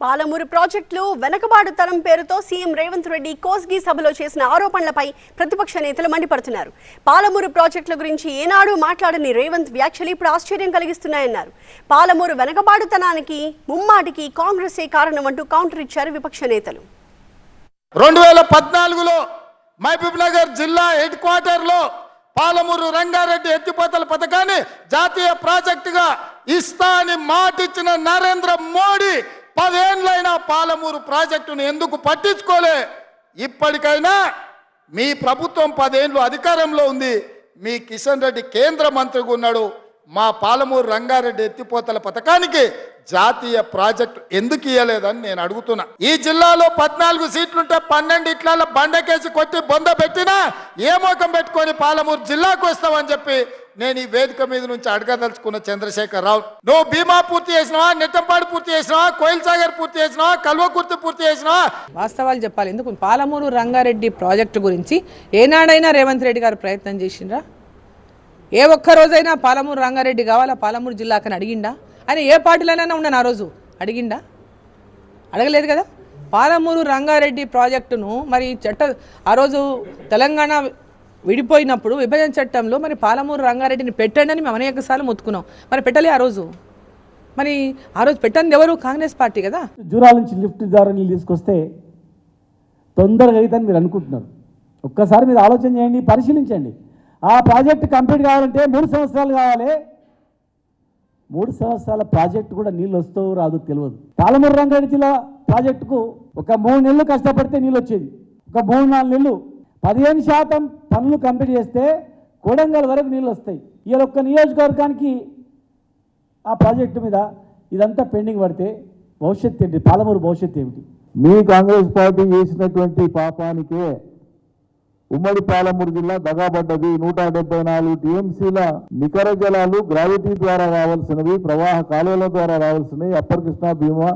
పాలమూరు ప్రాజెక్టులు వెనకబాటుతనం పేరుతో సీఎం రేవంత్ రెడ్డి కోస్గి సభలో చేసిన ఆరోపణలపై ప్రతిపక్ష నేతలు మండిపడుతున్నారు. పాలమూరు ప్రాజెక్టుల గురించి ఏనాడు మాట్లాడని రేవంత్ వ్యాఖ్యలు ఇప్పుడు ఆశ్చర్యం కలిగిస్తున్నాయన్నారు. పాలమూరు వెనకబాటుతనానికి ముమ్మాటికి కాంగ్రెసే కారణం అంటూ కౌంటర్ ఇచ్చారు విపక్ష నేతలు. రెండు వేల పద్నాలుగులో మహబూబ్నగర్ జిల్లా హెడ్ క్వార్టర్లో పాలమూరు రంగారెడ్డి ఎత్తిపోతల పథకాన్ని జాతీయ ప్రాజెక్టుగా ఇస్తా అని మాటిచ్చిన నరేంద్ర మోడీ పదేండ్లైనా పాలమూరు ప్రాజెక్టును ఎందుకు పట్టించుకోలే? ఇప్పటికైనా మీ ప్రభుత్వం పదేండ్లు అధికారంలో ఉంది. మీ కిషన్ రెడ్డి కేంద్ర మంత్రిగా ఉన్నాడు. మా పాలమూరు రంగారెడ్డి ఎత్తిపోతల పథకానికి జాతీయ ప్రాజెక్టు ఎందుకు ఇవ్వలేదని నేను అడుగుతున్నా. ఈ జిల్లాలో పద్నాలుగు సీట్లుంటే పన్నెండు ఇట్ల బండకేసి కొట్టి బొంద పెట్టినా ఏ మోకం పెట్టుకొని పాలమూరు జిల్లాకు వస్తావని చెప్పి నేను ఈ వేదిక మీద నుంచి అడగదలుచుకున్న చంద్రశేఖర్ రావు. నువ్వు భీమా పూర్తి చేసినావా నెట్టంపాడు పూర్తి చేసినావా కోయిల్ సాగర్ పూర్తి చేసినావా కల్వకుర్తి పూర్తి చేసినావా? వాస్తవాలు చెప్పాలి. ఎందుకు? పాలమూరు రంగారెడ్డి ప్రాజెక్టు గురించి ఏనాడైనా రేవంత్ రెడ్డి గారు ప్రయత్నం చేసిండ్రా? ఏ ఒక్కరోజైనా పాలమూరు రంగారెడ్డి కావాలా? పాలమూరు జిల్లాకని అడిగిండా? ఆయన ఏ పార్టీలోనైనా ఉన్నాను ఆ రోజు. అడిగిండా? అడగలేదు కదా? పాలమూరు రంగారెడ్డి ప్రాజెక్టును మరి చట్ట ఆ రోజు తెలంగాణ విడిపోయినప్పుడు విభజన చట్టంలో మరి పాలమూరు రంగారెడ్డిని పెట్టండి అని మేము అనేక సార్లు మొత్తుకున్నాం. మరి పెట్టలే ఆ రోజు. మరి ఆ రోజు పెట్టండి ఎవరు? కాంగ్రెస్ పార్టీ కదా. జూరాల నుంచి లిఫ్ట్ ద్వారా నీళ్ళు తీసుకొస్తే తొందరగా అవుతుందని మీరు అనుకుంటున్నారు. ఒక్కసారి మీరు ఆలోచన చేయండి పరిశీలించండి. ఆ ప్రాజెక్ట్ కంప్లీట్ కావాలంటే మూడు సంవత్సరాలు కావాలి. మూడు సంవత్సరాల ప్రాజెక్టు కూడా నీళ్ళు వస్తావు రాదు తెలియదు. పాలమూరు రంగారెడ్డి జిల్లా ప్రాజెక్టుకు ఒక మూడు నెలలు కష్టపడితే నీళ్ళు వచ్చేది. ఒక మూడు నాలుగు నెలలు. పదిహేను శాతం పనులు కంప్లీట్ చేస్తే కొడంగల్ వరకు నీళ్ళు వస్తాయి. ఈ ఒక్క నియోజకవర్గానికి ఆ ప్రాజెక్టు మీద ఇదంతా పెండింగ్ పడితే భవిష్యత్తు ఏంటి? పాలమూరు భవిష్యత్తు ఏమిటి? మీ కాంగ్రెస్ పార్టీ చేసినటువంటి పాపానికే ఉమ్మడి పాలమూరు జిల్లా దగాబడ్డది నూట డెబ్బై నాలుగు టీఎంసీల నికర జలాలు గ్రావిటీ ద్వారా రావాల్సినవి ప్రవాహ కాలువల ద్వారా రావాల్సినవి అప్పర్ కృష్ణా భీమా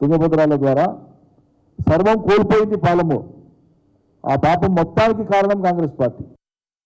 తుంగభద్రాల ద్వారా. సర్వం కోల్పోయింది పాలమూరు. ఆ పాపం మొత్తానికి కారణం కాంగ్రెస్ పార్టీ.